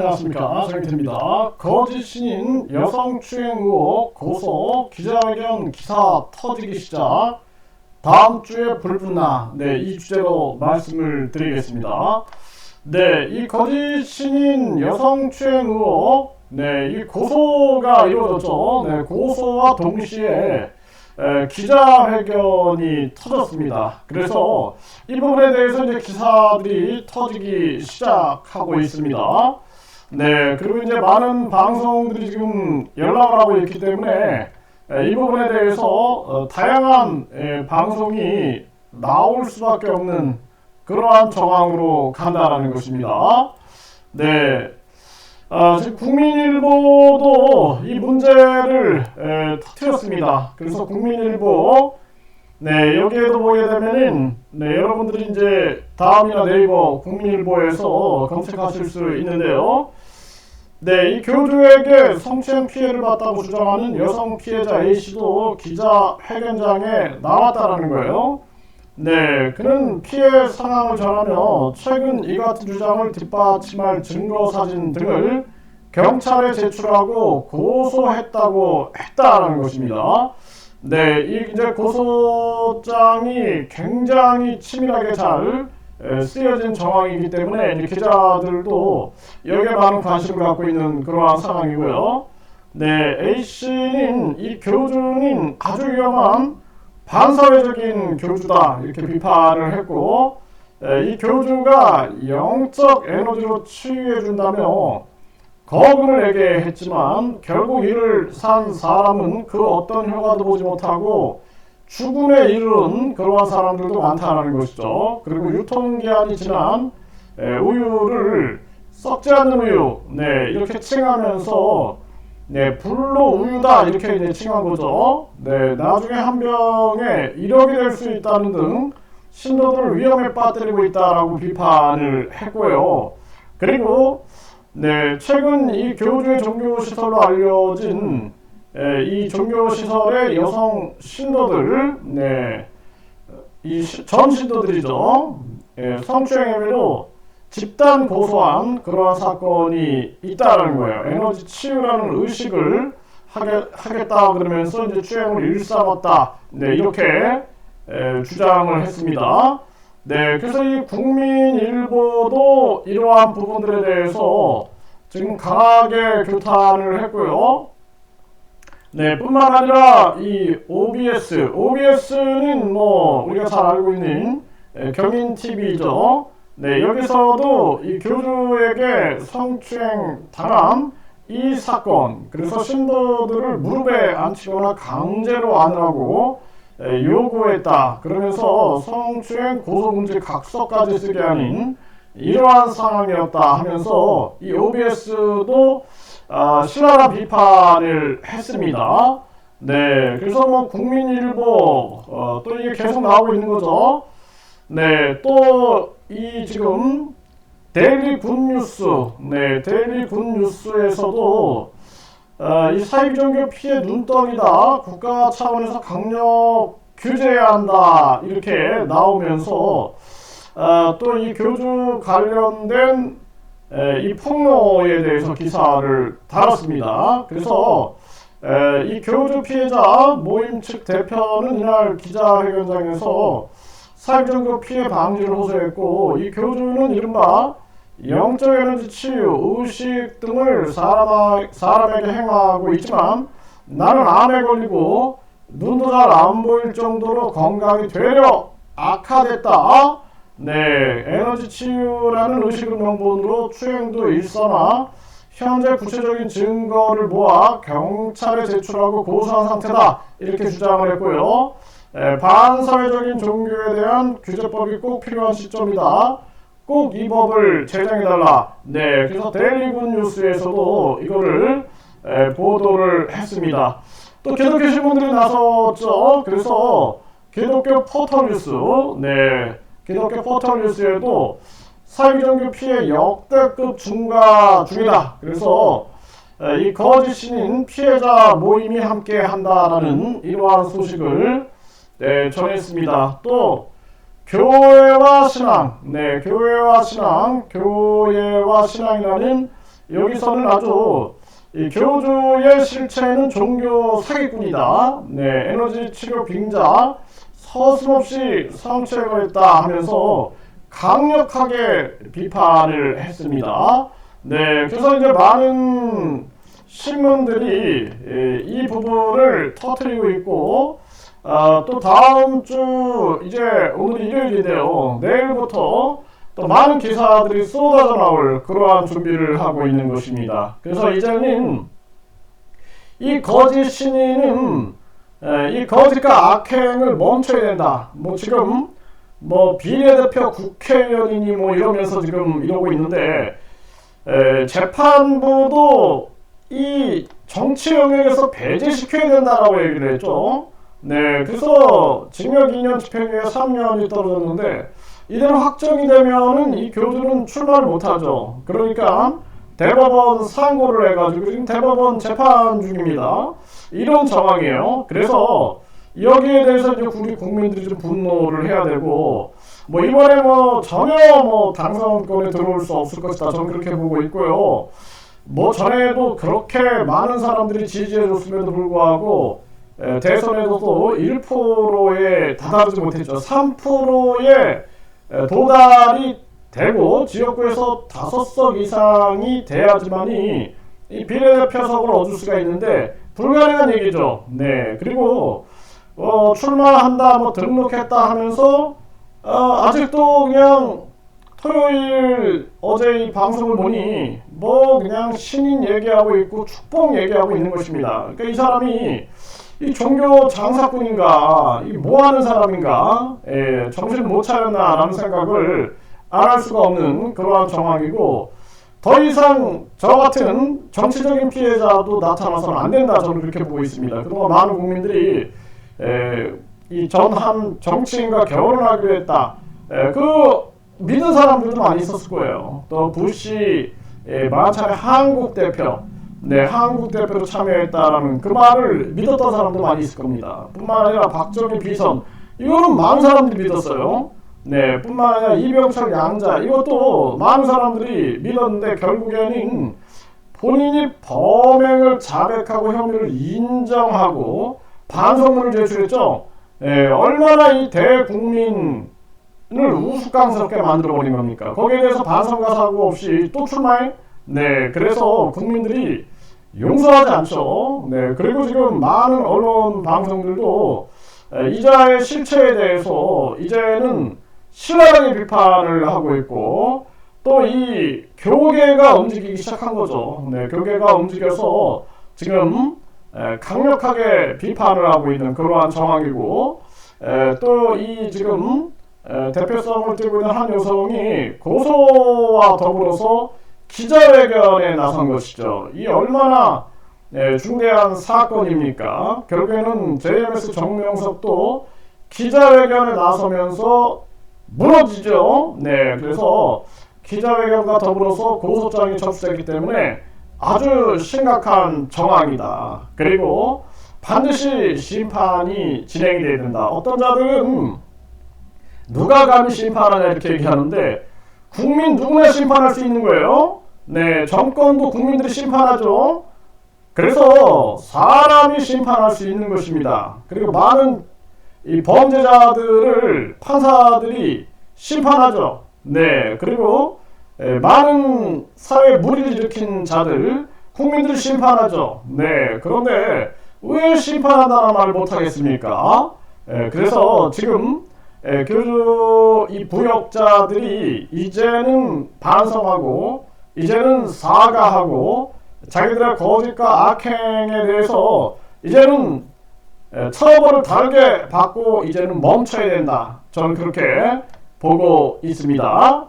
안녕하십니까 정희태입니다. 거짓 신인 여성 추행 의혹 고소 기자회견 기사 터지기 시작 다음 주에 불붙나 네 이 주제로 말씀을 드리겠습니다. 네 이 거짓 신인 여성 추행 의혹 네이 고소가 이루어졌죠. 네 고소와 동시에 에, 기자회견이 터졌습니다. 그래서 이 부분에 대해서 이제 기사들이 터지기 시작하고 있습니다. 네, 그리고 이제 많은 방송들이 지금 연락을 하고 있기 때문에 에, 이 부분에 대해서 어, 다양한 에, 방송이 나올 수밖에 없는 그러한 정황으로 간다라는 것입니다. 네, 아, 지금 국민일보도 이 문제를 에, 터뜨렸습니다. 그래서 국민일보 네 여기에도 보게 되면은 네 여러분들이 이제 다음이나 네이버 국민일보에서 검색하실 수 있는데요. 네, 이 교주에게 성추행 피해를 봤다고 주장하는 여성 피해자 A 씨도 기자 회견장에 나왔다라는 거예요. 네, 그는 피해 상황을 전하며 최근 이 같은 주장을 뒷받침할 증거 사진 등을 경찰에 제출하고 고소했다고 했다라는 것입니다. 네, 이 이제 고소장이 굉장히 치밀하게 잘 에, 쓰여진 정황이기 때문에 기자들도 여기에 많은 관심을 갖고 있는 그러한 상황이고요. 네, A 씨는 이 교주는 아주 위험한 반사회적인 교주다 이렇게 비판을 했고 에, 이 교주가 영적 에너지로 치유해 준다며 거금을 내게 했지만 결국 이를 산 사람은 그 어떤 효과도 보지 못하고 죽음에 이르는 그러한 사람들도 많다는 것이죠. 그리고 유통기한이 지난 에, 우유를 썩지 않는 우유, 네 이렇게 칭하면서 네 불로 우유다 이렇게 이제 칭한 거죠. 네 나중에 한 병에 1억이 될 수 있다는 등 신도들을 위험에 빠뜨리고 있다라고 비판을 했고요. 그리고 네 최근 이 교주의 종교 시설로 알려진 에, 이 종교 시설의 여성 신도들, 네, 이전 신도들이죠. 예, 성추행 혐의로 집단 고소한 그러한 사건이 있다는 거예요. 에너지 치유라는 의식을 하게, 하겠다 그러면서 이제 추행을 일삼았다. 네, 이렇게 에, 주장을 했습니다. 네, 그래서 이 국민일보도 이러한 부분들에 대해서 지금 강하게 교탄을 했고요. 네, 뿐만 아니라 이 OBS, OBS는 뭐 우리가 잘 알고 있는 예, 경인 TV죠. 네, 여기서도 이 교주에게 성추행 당한 이 사건, 그래서 신도들을 무릎에 앉히거나 강제로 안으라고 예, 요구했다. 그러면서 성추행 고소금지 각서까지 쓰게 하는 이러한 상황이었다 하면서 이 OBS도 아, 신랄한 비판을 했습니다. 네, 그래서 뭐 국민일보 어, 또 이게 계속 나오고 있는 거죠. 네, 또 이 지금 데일리 굿뉴스, 네, 데일리 굿뉴스에서도 어, 이 사익 종교 피해 눈덩이다. 국가 차원에서 강력 규제해야 한다. 이렇게 나오면서 어, 또이 교주 관련된 에, 이 폭로에 대해서 기사를 달았습니다. 그래서 에, 이 교주 피해자 모임 측 대표는 이날 기자회견장에서 사회정교 피해 방지를 호소했고 이 교주는 이른바 영적 에너지 치유, 의식 등을 사람, 사람에게 행하고 있지만 나는 암에 걸리고 눈도 잘 안 보일 정도로 건강이 되려 악화됐다. 네, 에너지 치유라는 의식을 명분으로 추행도 일삼아 현재 구체적인 증거를 모아 경찰에 제출하고 고소한 상태다 이렇게 주장을 했고요. 에, 반사회적인 종교에 대한 규제법이 꼭 필요한 시점이다. 꼭 이 법을 제정해달라. 네, 그래서 데일리군 뉴스에서도 이거를 에, 보도를 했습니다. 또 기독교 신문들이 나섰죠. 그래서 기독교 포털 뉴스, 네, 기독교 포털 뉴스에도 사회종교 피해 역대급 증가 중이다. 그래서 이 거짓 신인 피해자 모임이 함께 한다라는 이러한 소식을 네, 전했습니다. 또 교회와 신앙, 네, 교회와 신앙, 교회와 신앙이라는 여기서는 아주 이 교주의 실체는 종교 사기꾼이다. 네, 에너지 치료 빙자 서슴없이 했다 하면서 강력하게 비판을 했습니다. 네, 그래서 이제 많은 신문들이 예, 이 부분을 터뜨리고 있고 아, 또 다음 주 이제 오늘 일요일인데요. 내일부터 또 많은 기사들이 쏟아져 나올 그러한 준비를 하고 있는 것입니다. 그래서 이제는 이 거짓 신인은 에, 이 거짓과 악행을 멈춰야 된다. 뭐 지금 뭐 비례대표 국회의원이니 뭐 이러면서 지금 이러고 있는데 에, 재판부도 이 정치 영역에서 배제시켜야 된다라고 얘기를 했죠. 네, 그래서 징역 2년 집행유예 3년이 떨어졌는데 이대로 확정이 되면은 이 교주는 출마를 못하죠. 그러니까 대법원 상고를 해가지고 지금 대법원 재판 중입니다. 이런 상황이에요. 그래서 여기에 대해서 이제 우리 국민들이 좀 분노를 해야 되고 뭐 이번에 뭐 전혀 뭐 당선권에 들어올 수 없을 것이다. 저는 그렇게 보고 있고요. 뭐 전에도 그렇게 많은 사람들이 지지해줬음에도 불구하고 에, 대선에서도 1%에 다다르지 못했죠. 3%에 도달이 되고 지역구에서 다섯 석 이상이 돼야지만이 이 비례대표석을 얻을 수가 있는데 불가능한 얘기죠. 네. 그리고 어, 출마한다, 뭐 등록했다 하면서 어, 아직도 그냥 토요일 어제 이 방송을 보니 뭐 그냥 신인 얘기하고 있고 축복 얘기하고 있는 것입니다. 그러니까 이 사람이 이 종교 장사꾼인가, 이 뭐하는 사람인가, 예, 정신 못 차렸나라는 생각을 안 할 수가 없는 그러한 정황이고 더 이상 저 같은 정치적인 피해자도 나타나서는 안 된다 저는 그렇게 보고 있습니다. 그동안 많은 국민들이 예, 이 전 한 정치인과 결혼하기로 했다. 예, 그 믿은 사람들도 많이 있었을 거예요. 또 부시 예, 마차의 한국 대표, 네 한국 대표로 참여했다라는 그 말을 믿었던 사람도 많이 있을 겁니다. 뿐만 아니라 박정희 비선 이거는 많은 사람들이 믿었어요. 네, 뿐만 아니라 이병철 양자 이것도 많은 사람들이 믿었는데 결국에는 본인이 범행을 자백하고 혐의를 인정하고 반성문을 제출했죠. 예, 얼마나 이 대국민을 우스꽝스럽게 만들어 버린 겁니까? 거기에 대해서 반성과 사고 없이 또 출마해? 네, 그래서 국민들이 용서하지 않죠. 네, 그리고 지금 많은 언론 방송들도 에, 이자의 실체에 대해서 이제는 신랄하게 비판을 하고 있고 또 이 교계가 움직이기 시작한 거죠. 네, 교계가 움직여서 지금 에, 강력하게 비판을 하고 있는 그러한 상황이고 또 이 지금 에, 대표성을 띠고 있는 한 여성이 고소와 더불어서 기자회견에 나선 것이죠. 이 얼마나 예, 중대한 사건입니까? 결국에는 JMS 정명석도 기자회견에 나서면서 무너지죠. 네, 그래서 기자회견과 더불어서 고소장이 접수되기 때문에 아주 심각한 정황이다. 그리고 반드시 심판이 진행이 돼야 된다. 어떤 자들은 누가 감히 심판하냐 이렇게 얘기하는데 국민 누구나 심판할 수 있는 거예요. 네, 정권도 국민들이 심판하죠. 그래서 사람이 심판할 수 있는 것입니다. 그리고 많은 이 범죄자들을 판사들이 심판하죠. 네, 그리고 에, 많은 사회 무리를 일으킨 자들 국민들이 심판하죠. 네, 그런데 왜 심판한다는 말을 못하겠습니까? 에, 그래서 지금 에, 교주 이 부역자들이 이제는 반성하고 이제는 사과하고 자기들의 거짓과 악행에 대해서 이제는 에, 처벌을 다르게 받고 이제는 멈춰야 된다. 저는 그렇게 보고 있습니다.